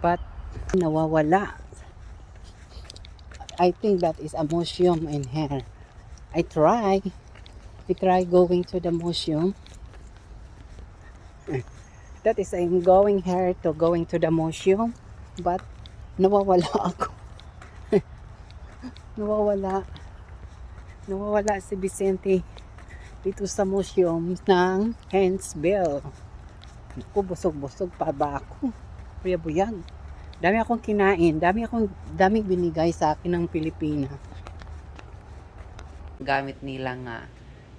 But nawawala. I think that is a museum in here. I try. We try going to the museum. That is I'm going here to going to the museum. But nawawala ako. nawawala. Nawawala si Vicente dito sa museum ng Hensville. Naku, busog-busog pa ba ako? Kuya Buyag. Dami akong kinain. Dami akong, daming binigay sa akin ng Pilipina. Gamit nila nga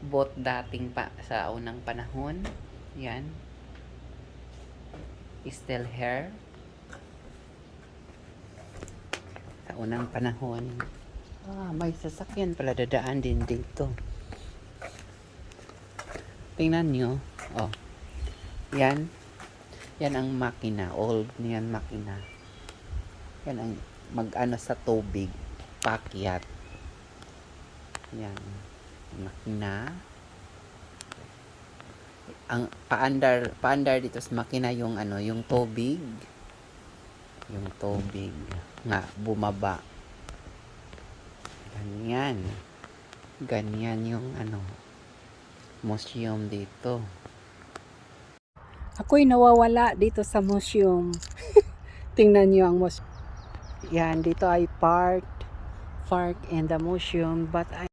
boat dating pa sa unang panahon. Yan. Still hair. Sa unang panahon. Ah, may sasakyan pala dadaan din dito. Tingnan nyo. Oh. Yan. Yan ang makina. Old niyan makina. Yan ang mag-ano sa tubig. Pakyat. Yan. Makina. Ang paandar, paandar dito sa makina yung ano, yung tubig. Yung tubig nga bumaba. Ganyan. Ganyan yung ano, museum dito. Ako'y nawawala dito sa museum. Tingnan niyo ang museum. Yan, dito ay park, park and the museum. But I